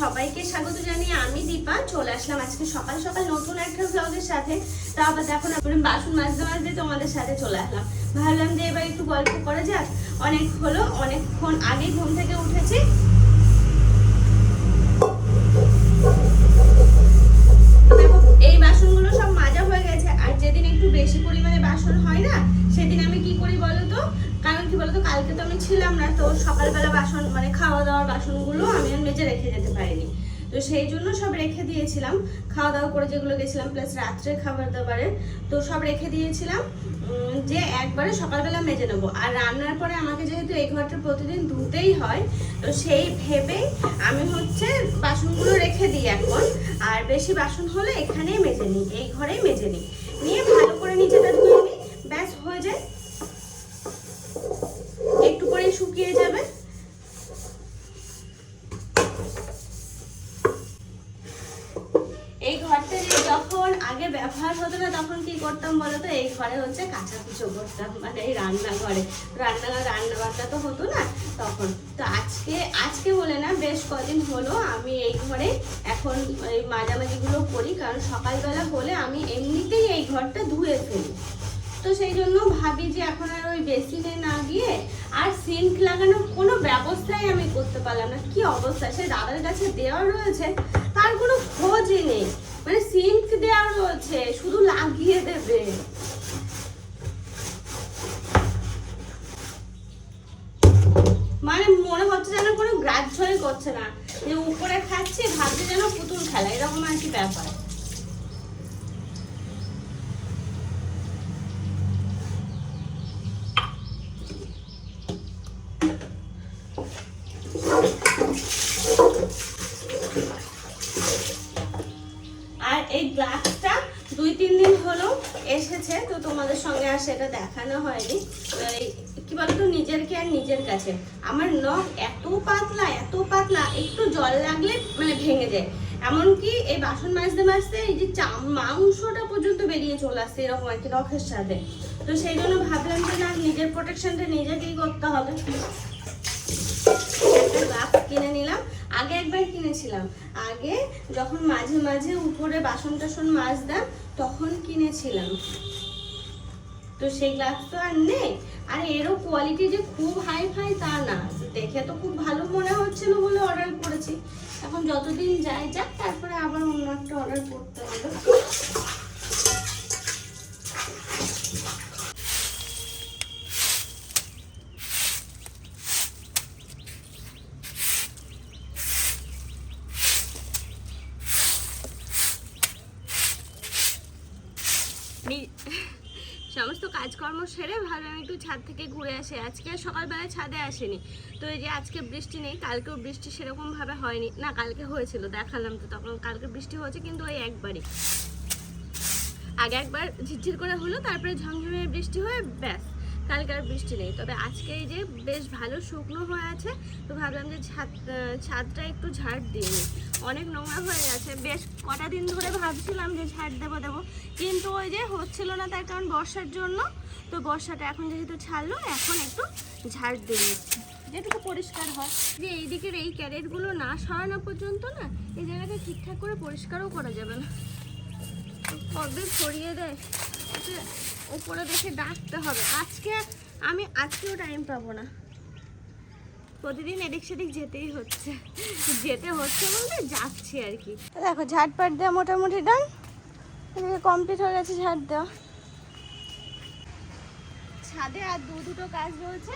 সবাইকে স্বাগত জানিয়ে আমি দীপা, চলে আসলাম আজকে সকাল সকাল নতুন একটা ব্লগের সাথে। তা আবার দেখো না বাসন মাজতে মাজতে তোমাদের সাথে চলে আসলাম। ভাবলাম যে এবার একটু গল্প করা যাক। অনেক হলো, অনেকক্ষণ আগে ঘুম থেকে উঠেছি। এই বাসনগুলো সব মাজা হয়ে গেছে। আর যেদিন একটু বেশি পরিমাণে বাসন হয় না, সেদিন আমি কি করি বলো তো? কারণ কি বলতো, কালকে তো আমি ছিলাম না, তো সকালবেলা বাসন মানে খাওয়া দাওয়ার বাসনগুলো আমি আর মেজে রেখে যেতে পারিনি। তো সেই জন্য সব রেখে দিয়েছিলাম। খাওয়া দাওয়া করে যেগুলো গেছিলাম প্লাস রাত্রে খাবার দাবারে তো সব রেখে দিয়েছিলাম। যে একবারে সকালবেলা মেজে নেব। আর রান্নার পরে আমাকে যেহেতু এই ঘরটা প্রতিদিন ধুতেই হয়, তো সেই ভেবেই আমি হচ্ছে বাসনগুলো রেখে দিই এখন। আর বেশি বাসন হলে এখানেই মেজে নিই, এই ঘরেই মেজে নিই। নিয়ে ভালো করে নিচেটা ধুয়ে নিই ব্যাস হয়ে যায় একটু পরেই শুকিয়ে যাবে এই ঘরটা যে যখন আগে ব্যবহার হতো না, তখন কি করতাম বলতো এই ঘরে হচ্ছে কাঁচা কুচো করতাম মানে এই রান্নাঘরে। রান্নাঘর রান্না বান্না তো হতো না তখন। তো আজকে আজকে বলে না, বেশ কদিন হলো আমি এই ঘরে এখন এই মাঝামাঝিগুলো করি, কারণ সকালবেলা হলে আমি এমনিতেই এই ঘরটা ধুয়ে ফেলি। তো সেই জন্য ভাবি যে এখন আর ওই বেসিনে না গিয়ে আর সিঙ্ক লাগানোর কোনো ব্যবস্থাই আমি করতে পারলাম না। কি অবস্থা? সে দাদার কাছে দেওয়া রয়েছে, তার কোনো খোঁজই নেই। মানে সিঙ্ক দেওয়া রয়েছে, শুধু লাগিয়ে দেবে। মানে মনে হচ্ছে যেন কোনো গ্রাহ্যই করছে না। যে উপরে খাচ্ছে, ভাবছে যেন পুতুল খেলা, এরকম আর কি ব্যাপার আর এই গ্লাসটা দুই তিন দিন হলো এসেছে, তো তোমাদের সঙ্গে আর সেটা দেখানো হয়নি। কি বলতো নিজের কেয়ার নিজের কাছে। আমার নখ এত পাতলা এত পাতলা, একটু জল লাগলে মানে ভেঙে যায়। এমনকি এই বাসন মাজতে মাজতে এই যে মাংসটা পর্যন্ত বেরিয়ে চলে আসছে এরকম আর কি নখের সাথে। তো সেই জন্য ভাবলাম যে না, নিজের প্রোটেকশনটা নিজেকেই করতে হবে একটা গ্লাভস কিনে নিলাম আগে একবার কিনেছিলাম। আগে যখন মাঝে মাঝে উপরে বাসন টাসন মাজতাম, তখন কিনেছিলাম। তো সেই গ্লাস তো আর নেই। আর এরও কোয়ালিটি যে খুব হাই ফাই তা না। দেখে তো খুব ভালো মনে হচ্ছিল বলে অর্ডার করেছি। এখন যতদিন যাই যাক, তারপরে আবার অন্য একটা অর্ডার করতে হবে নি- সমস্ত কাজকর্ম সেরে ভাবলাম একটু ছাদ থেকে ঘুরে আসে। আজকে সকালবেলা ছাদে আসেনি। তো এই যে আজকে বৃষ্টি নেই, কালকেও বৃষ্টি সেরকমভাবে হয়নি। না, কালকে হয়েছিল, দেখালাম তো তখন কালকে বৃষ্টি হয়েছে কিন্তু ওই একবারই। আগে একবার ঝিরঝির করে হলো, তারপরে ঝমঝমে বৃষ্টি হয়ে ব্যাস। কালকে আর বৃষ্টি নেই। তবে আজকে এই যে বেশ ভালো শুকনো হয়ে আছে, তো ভাবলাম যে ছাদ ছাদটা একটু ঝাড় দিয়ে অনেক নোংরা হয়ে গেছে। বেশ কটা দিন ধরে ভাবছিলাম যে ঝাড় দেবো দেবো। কিন্তু ওই যে হচ্ছিল না তার কারণ বর্ষার জন্য। তো বর্ষাটা এখন যেহেতু ছাড়লো, এখন একটু ঝাড় দিয়ে নিচ্ছি। যেটুকু পরিষ্কার হয়। যে এই দিকের এই ক্যারেটগুলো না সরানো পর্যন্ত না, এই জায়গাটা ঠিকঠাক করে পরিষ্কারও করা যাবে না। কবে ছড়িয়ে দেয়? উপরে দেখে ডাকতে হবে। আজকে আমি, আজকেও টাইম পাবো না। প্রতিদিন এদিক সেদিক যেতেই হচ্ছে। যেতে হচ্ছে বলতে যাচ্ছি আর কি। দেখো ঝাড়পাট দেওয়া মোটামুটি ডান এদিকে কমপ্লিট হয়ে গেছে ঝাড় দেওয়া। ছাদে আর দু দুটো কাজ রয়েছে।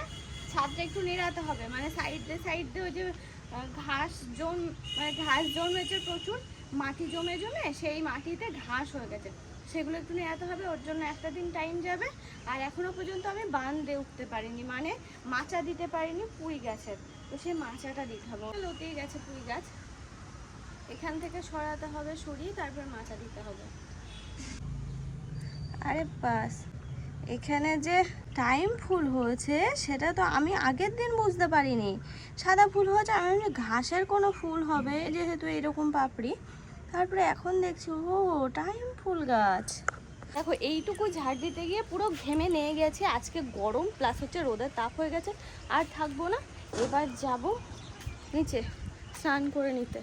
ছাদটা একটু নেড়াতে হবে। মানে সাইড দিয়ে সাইড দিয়ে ওই যে ঘাস জম মানে ঘাস জমেছে প্রচুর, মাটি জমে জমে সেই মাটিতে ঘাস হয়ে গেছে। সেগুলো একটু নেড়াতে হবে, ওর জন্য একটা দিন টাইম যাবে। আর এখনও পর্যন্ত আমি দিয়ে উঠতে পারিনি মানে মাচা দিতে পারিনি, পুঁই গাছের। তো সেই মাচাটা দিতে হবে। লতেই গেছে পুঁই গাছ। এখান থেকে সরাতে হবে সরিয়ে, তারপর মাচা দিতে হবে। আরে বাস, এখানে যে টাইম ফুল হয়েছে, সেটা তো আমি আগের দিন বুঝতে পারিনি। সাদা ফুল হয়েছে, আমি ঘাসের কোনো ফুল হবে, যেহেতু এরকম পাপড়ি। তারপরে এখন দেখছি ও টাইম ফুল গাছ। দেখো এইটুকু ঝাড় দিতে গিয়ে পুরো ঘেমে নিয়ে গেছে। আজকে গরম প্লাস হচ্ছে রোদের তাপ হয়ে গেছে। আর থাকব না এবার যাব নিচে স্নান করে নিতে।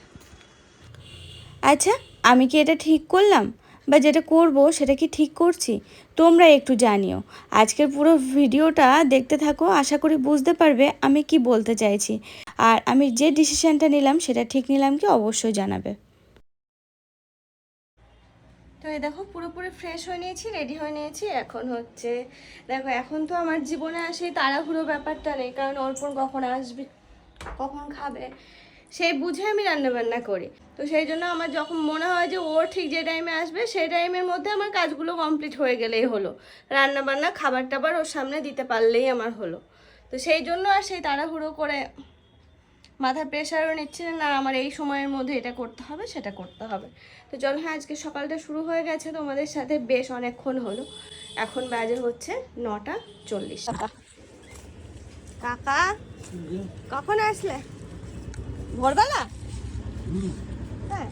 আচ্ছা আমি কি এটা ঠিক করলাম? বা যেটা করব সেটা কি ঠিক করছি? তোমরা একটু জানিও। আজকের পুরো ভিডিওটা দেখতে থাকো আশা করি বুঝতে পারবে আমি কি বলতে চাইছি। আর আমি যে ডিসিশানটা নিলাম সেটা ঠিক নিলাম কি অবশ্যই জানাবে। তো এই দেখো পুরোপুরি ফ্রেশ হয়ে নিয়েছি রেডি হয়ে নিয়েছি, এখন হচ্ছে, দেখো এখন তো আমার জীবনে আর সেই তাড়াহুড়ো ব্যাপারটা নেই, কারণ অর্পণ কখন আসবে, কখন খাবে, সেই বুঝে আমি রান্নাবান্না করি। তো সেই জন্য আমার যখন মনে হয় যে ও ঠিক যে টাইমে আসবে, সেই টাইমের মধ্যে আমার কাজগুলো কমপ্লিট হয়ে গেলেই হলো। রান্নাবান্না খাবার টাবার ওর সামনে দিতে পারলেই আমার হলো। তো সেই জন্য আর সেই তাড়াহুড়ো করে মাথার প্রেশারও নিচ্ছে না, আমার এই সময়ের মধ্যে এটা করতে হবে সেটা করতে হবে। তো চলো হ্যাঁ আজকে সকালটা শুরু হয়ে গেছে তোমাদের সাথে বেশ অনেকক্ষণ হলো। এখন বাজে হচ্ছে নটা চল্লিশ। কাকা কখন আসলে? ভোরবেলা? হ্যাঁ।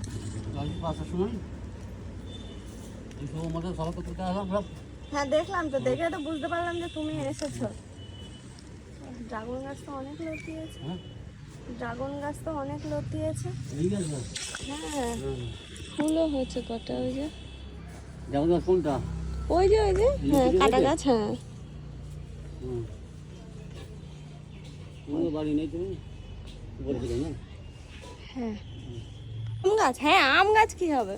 হ্যাঁ দেখলাম তো দেখে তো বুঝতে পারলাম যে তুমি এসেছ। ড্রাগন গাছ তো অনেক লতিয়েছে হ্যাঁ ড্রাগন গাছ তো অনেক লতিয়েছে হ্যাঁ। ফুলও হয়েছে কটা ওই যে। যেমন কোনটা? ওই যে ওই যে। হ্যাঁ কাটা গাছ? হ্যাঁ। বাড়ি নেই তুমি? বলছিলে না হ্যাঁ। আম গাছ হ্যাঁ আম গাছ কি হবে?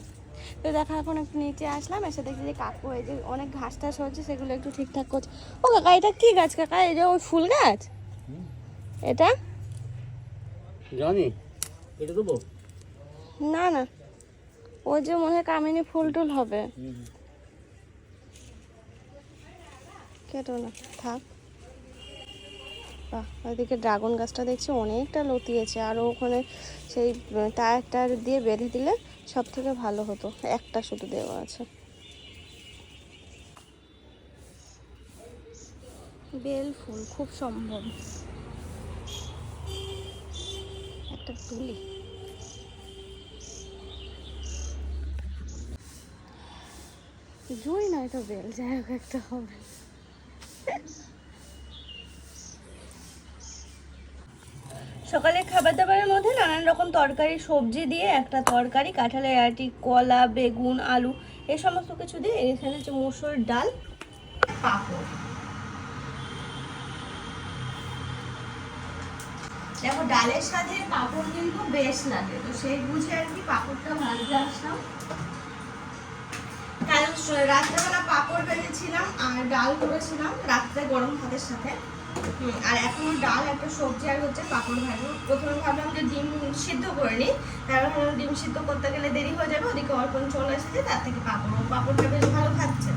তো দেখা এখন একটু নিচে আসলাম এসে দেখছি যে কাকু এই যে অনেক ঘাস টাস হচ্ছে সেগুলো একটু ঠিকঠাক করছে। ও কাকা এটা কি গাছ কাকা? এই যে ওই ফুল গাছ? এটা? জানি? এটা দেবো? না না। ওই যে মনে হয় কামিনী ফুল টুল হবে কেটো না থাক। বাহ ওইদিকে ড্রাগন গাছটা দেখছি অনেকটা লতিয়েছে আর ওখানে সেই টায়ার টায়ার দিয়ে বেঁধে দিলে সব থেকে ভালো হতো। একটা শুধু দেওয়া আছে। বেল ফুল খুব সম্ভব। একটা তুলি জুই নয় তো বেল। যাই হোক একটা হবে। সকালে খাবার দাবারের মধ্যে নানান রকম তরকারি সবজি দিয়ে একটা তরকারি কাঁঠালের আটি কলা বেগুন আলু এই সমস্ত কিছু দিয়ে এখানে হচ্ছে মুসুর ডাল। পাঁপড়। দেখো, ডালের সাথে পাঁপড় কিন্তু বেশ লাগে। তো সেই বুঝে আর কি পাঁপড়টা ভাজতে আসলাম। রাত্রেবেলা পাঁপড় বেঁধেছিলাম আর ডাল করেছিলাম, রাত্রে গরম ভাতের সাথে। আর এখন ডাল একটা সবজি আর হচ্ছে পাঁপড় ভাজবো। প্রথমে ভাবলাম যে ডিম সিদ্ধ করে নিই। তারপর ডিম সিদ্ধ করতে গেলে দেরি হয়ে যাবে, ওদিকে অর্পণ চলে এসেছে, তার থেকে পাঁপড়। পাঁপড়টা বেশ ভালো খাচ্ছে।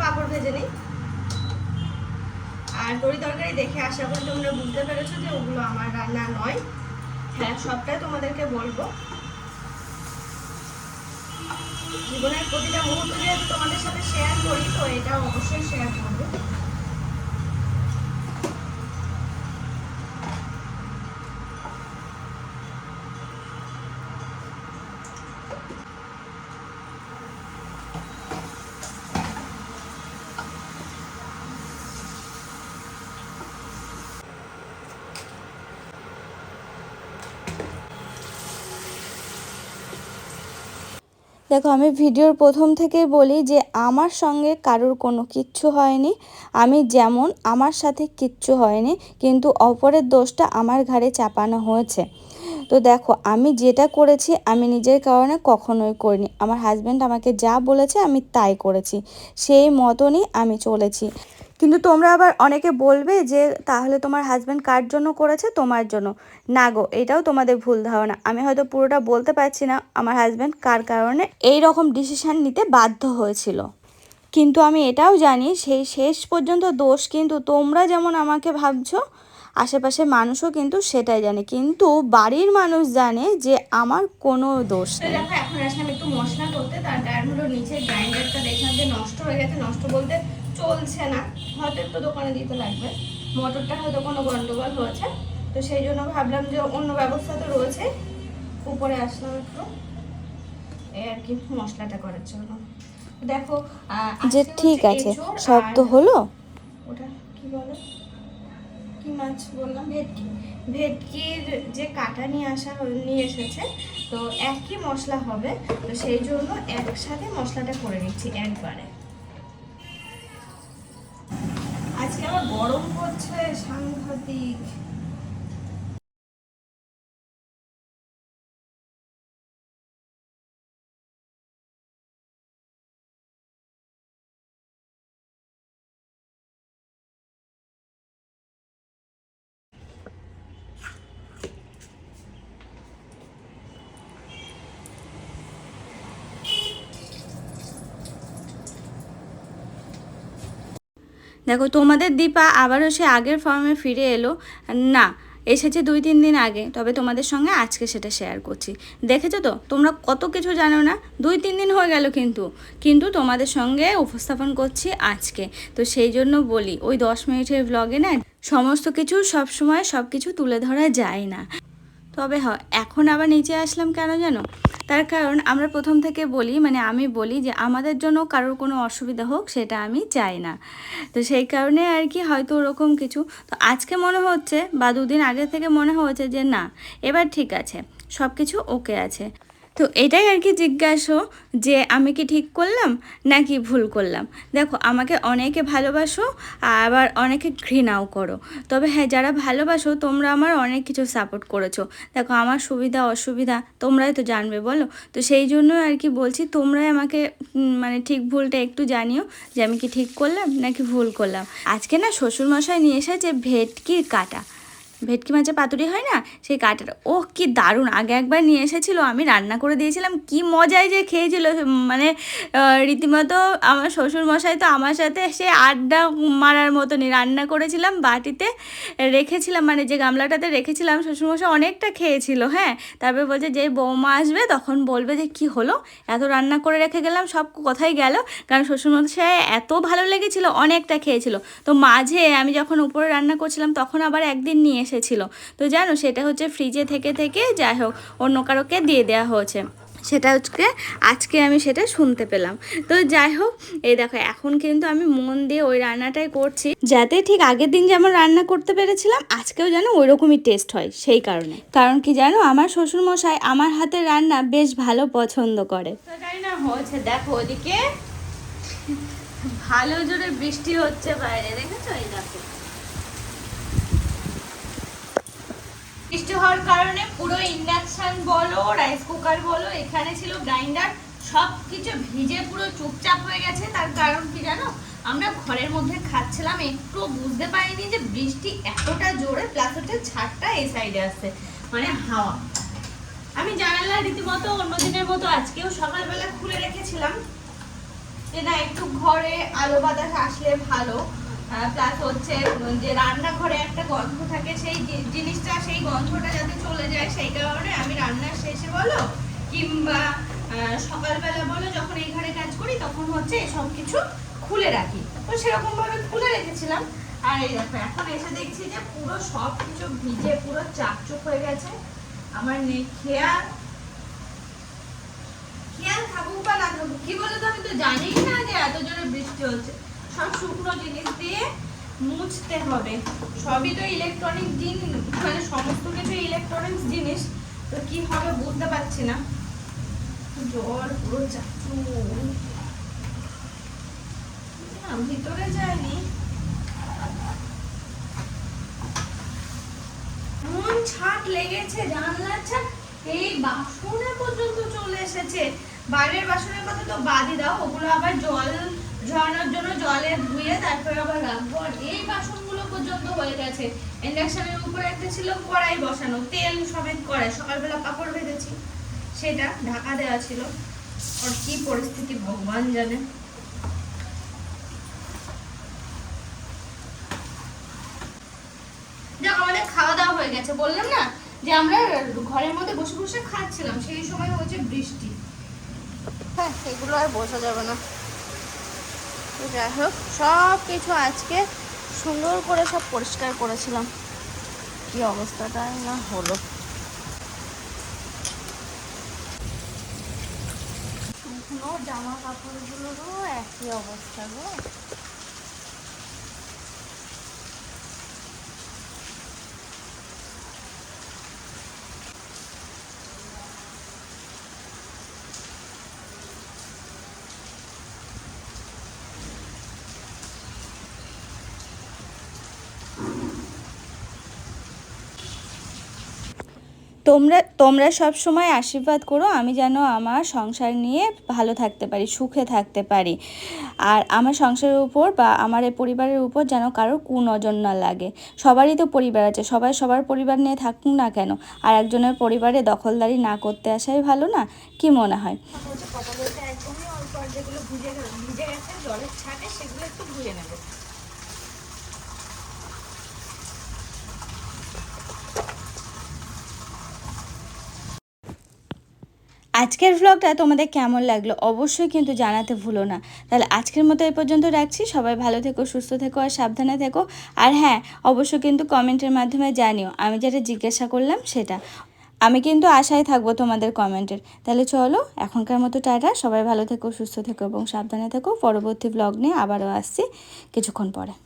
পাঁপড় ভেজে নিই। আর তরি তরকারি দেখে আশা করি তোমরা বুঝতে পেরেছ যে ওগুলো আমার রান্না নয়। হ্যাঁ সবটাই তোমাদেরকে বলব। জীবনের প্রতিটা মুহূর্ত যেহেতু তোমাদের সাথে শেয়ার করি, তো এটা অবশ্যই শেয়ার করব। দেখো, আমি ভিডিওর প্রথম থেকে বলি যে আমার সঙ্গে কারোর কোনো কিচ্ছু হয়নি। আমি যেমন আমার সাথে কিচ্ছু হয়নি, কিন্তু অপরের দোষটা আমার ঘাড়ে চাপানো হয়েছে। তো দেখো, আমি যেটা করেছি আমি নিজের কারণে কখনোই করিনি। আমার হাজব্যান্ড আমাকে যা বলেছে আমি তাই করেছি। সেই মতনই আমি চলেছি। কিন্তু তোমরা আবার অনেকে বলবে যে, তাহলে তোমার হাজব্যান্ড কার জন্য করেছে? তোমার জন্য। না গো, এটাও তোমাদের ভুল ধারণা। আমি হয়তো পুরোটা বলতে পারছি না, আমার হাজব্যান্ড কার কারণে এই রকম ডিসিশন নিতে বাধ্য হয়েছিল। কিন্তু আমি এটাও জানি, সেই শেষ পর্যন্ত দোষ কিন্তু তোমরা যেমন আমাকে ভাবছ, আশেপাশের মানুষও কিন্তু সেটাই জানে। কিন্তু বাড়ির মানুষ জানে যে আমার কোনো দোষ নেই। এখন আসলাম একটু মশলা করতে, তার কারণ হলো নিচে গ্রাইন্ডারটা দেখলাম যে নষ্ট হয়ে গেছে, নষ্ট বলতে চলছে না। হয়তো একটু দোকানে দিতে লাগবে। মোটরটা হয়তো কোনো গন্ডগোল হয়েছে। তো সেই জন্য ভাবলাম যে অন্য ব্যবস্থা তো রয়েছে। উপরে আসলাম একটু। এই আর কি মশলাটা করার জন্য। দেখো যে ঠিক আছে সব তো হলো? ওটা কি বলে? কি মাছ বললাম? ভেটকি। ভেটকির যে কাটা নিয়ে আসা নিয়ে এসেছে তো একই মশলা হবে। তো সেই জন্য একসাথে মশলাটা করে নিচ্ছি একবারে। আজকে আমার গরম পড়ছে সাংঘাতিক। দেখো, তোমাদের দীপা আবারও সে আগের ফর্মে ফিরে এলো। না, এসেছে দুই, তিন দিন আগে, তবে তোমাদের সঙ্গে আজকে সেটা শেয়ার করছি। দেখেছ তো? তোমরা কত কিছু জানো না? দুই, তিন দিন হয়ে গেল কিন্তু। কিন্তু তোমাদের সঙ্গে উপস্থাপন করছি আজকে। তো সেই জন্য বলি, ওই দশ মিনিটের ব্লগে না, সমস্ত কিছু সব সময় সব কিছু তুলে ধরা যায় না। তবে হ, এখন আবার নিচে আসলাম কেন জানো? তার কারণ আমরা প্রথম থেকে বলি মানে আমি বলি যে আমাদের জন্য কারোর কোনো অসুবিধা হোক সেটা আমি চাই না। তো সেই কারণে আর কি হয়তো ওরকম কিছু। তো আজকে মনে হচ্ছে বা দুদিন আগে থেকে মনে হচ্ছে যে না, এবার ঠিক আছে সব কিছু ওকে আছে। তো এটাই আর কি জিজ্ঞাসা যে আমি কি ঠিক করলাম নাকি ভুল করলাম? দেখো, আমাকে অনেকে ভালোবাসো, আবার অনেকে ঘৃণাও করো। তবে হ্যাঁ যারা ভালোবাসো, তোমরা আমার অনেক কিছু সাপোর্ট করেছ। দেখো, আমার সুবিধা, অসুবিধা তোমরাই তো জানবে, বলো? তো সেই জন্য আর কি বলছি, তোমরাই আমাকে মানে ঠিক ভুলটা একটু জানিও যে আমি কি ঠিক করলাম নাকি ভুল করলাম। আজকে না শ্বশুরমশাই নিয়ে এসেছে ভেটকির কাটা। ভেটকি মাছের পাতুরি হয় না? সেই কাটাটা ও কি দারুণ। আগে একবার নিয়ে এসেছিল, আমি রান্না করে দিয়েছিলাম। কি মজায় যে খেয়েছিল। মানে রীতিমতো আমার শ্বশুর মশাই তো আমার সাথে সে আড্ডা মারার মতনই রান্না করেছিলাম বাটিতে। রেখেছিলাম মানে যে গামলাটাতে রেখেছিলাম, শ্বশুরমশাই অনেকটা খেয়েছিল হ্যাঁ? তারপরে বলছে যে বৌমা আসবে, তখন বলবে যে, কি হলো? এত রান্না করে রেখে গেলাম, সব কোথায় গেল। কারণ শ্বশুরমশাই এত ভালো লেগেছিল, অনেকটা খেয়েছিল। তো মাঝে আমি যখন উপরে রান্না করছিলাম, তখন আবার একদিন নিয়ে এসেছিল। তো জানো, সেটা হচ্ছে ফ্রিজে থেকে থেকে যাই হোক, অন্য কারোকে দিয়ে দেওয়া হয়েছে। সেটা হচ্ছে, আজকে আমি সেটা শুনতে পেলাম। তো যাই হোক, এই দেখো, এখন কিন্তু আমি মন দিয়ে ওই রান্নাটাই করছি। যাতে ঠিক আগের দিন যেমন রান্না করতে পেরেছিলাম, আজকেও যেন ওই রকমই টেস্ট হয়, সেই কারণে। কারণ কি জানো, আমার শ্বশুরমশাই আমার হাতের রান্না বেশ ভালো পছন্দ করে। না, হয়েছে, দেখো ওদিকে ভালো জোরে বৃষ্টি হচ্ছে বাইরে, দেখেছ? এই দেখো। বৃষ্টি হওয়ার কারণে পুরো ইন্ডাকশন বলো রাইস কুকার বলো, এখানে ছিল গ্রাইন্ডার সব কিছু ভিজে পুরো চুপচাপ হয়ে গেছে। তার কারণ কি জানো? আমরা ঘরের মধ্যে খাচ্ছিলাম, একটু বুঝতে পারিনি যে বৃষ্টি এতটা জোরে প্লাস হচ্ছে ছাদটা এই সাইডে আসছে মানে হাওয়া। আমি জানালা রীতিমতো অন্য দিনের মতো আজকেও সকালবেলা খুলে রেখেছিলাম। যে না, একটু ঘরে আলো বাতাস আসলে ভালো। প্লাস হচ্ছে যে রান্নাঘরে একটা গন্ধ থাকে, সেই জিনিসটা, সেই গন্ধটা যাতে চলে যায়, সেই কারণে আমি রান্নার শেষে বলো, কিংবা সকালবেলা বলো, যখন এই ঘরে কাজ করি, তখন হচ্ছে সব কিছু খুলে রাখি। তো সেরকমভাবে খুলে রেখেছিলাম। আর এই দেখো, এখন এসে দেখছি যে পুরো সব কিছু ভিজে, পুরো চাকচুক হয়ে গেছে। আমার নেই খেয়াল খেয়াল থাকুক বা না থাকুক, কি বলতো আমি তো জানিই না যে এত জোরে বৃষ্টি হচ্ছে। সব শুকনো জিনিস দিয়ে মুছতে হবে। সবই তো ইলেকট্রনিক জিনিস মানে সমস্ত কিছু ইলেকট্রনিক্স জিনিস। তো কি হবে বুঝতে পারছি না। জল পুরো চাচু ভিতরে এমন ছাট লেগেছে, জানলার ছাট এই বাসনে পর্যন্ত চলে এসেছে। বাইরের বাসনের কথা তো বাদই দাও, ওগুলো আবার জল ঝরানোর জন্য জলে ধুয়ে তারপরে আবার রাখব আর এই বাসনগুলো পর্যন্ত হয়ে গেছে। ইন্ডাকশনের উপরে একটা ছিল কড়াই বসানো। তেল সমেত কড়াই। সকালবেলা কাপড় ভেজেছি। সেটা ঢাকা দেওয়া ছিল। আর কি পরিস্থিতি ভগবান জানে। যাক আমাদের খাওয়া দাওয়া হয়ে গেছে। বললাম না যে আমরা ঘরের মধ্যে বসে বসে খাচ্ছিলাম। সেই সময় হয়েছে বৃষ্টি। হ্যাঁ এগুলো আর বোঝা যাবে না। তো যাই হোক সব কিছু আজকে সুন্দর করে সব পরিষ্কার করেছিলাম। কি অবস্থাটা না হলো। জামা কাপড়গুলোরও একই অবস্থা গো। তোমরা তোমরা সব সময় আশীর্বাদ করো, আমি যেন আমার সংসার নিয়ে ভালো থাকতে পারি, সুখে থাকতে পারি। আর আমার সংসারের উপর বা আমার এই পরিবারের উপর যেন কারোর কুনজর না লাগে। সবারই তো পরিবার আছে, সবাই সবার পরিবার নিয়ে থাকুক না কেন? আর একজনের পরিবারে দখলদারি না করতে আসাই ভালো না? কি মনে হয়? জলের সেগুলো একটু নেবে। আজকের ভ্লগটা তোমাদের কেমন লাগল অবশ্যই কিন্তু জানাতে ভুলো না। তাহলে আজকের মতো এই পর্যন্ত রাখছি। সবাই ভালো থেকো, সুস্থ থেকো আর সাবধানে থেকো। আর হ্যাঁ অবশ্যই কিন্তু কমেন্টের মাধ্যমে জানিও। আমি যেটা জিজ্ঞাসা করলাম সেটা। আমি কিন্তু আশায় থাকব তোমাদের কমেন্টের। তাহলে চলো, এখনকার মতো টাটা। সবাই ভালো থেকো, সুস্থ থেকো এবং সাবধানে থেকো। পরবর্তী ব্লগ নিয়ে আবারও আসছি কিছুক্ষণ পরে।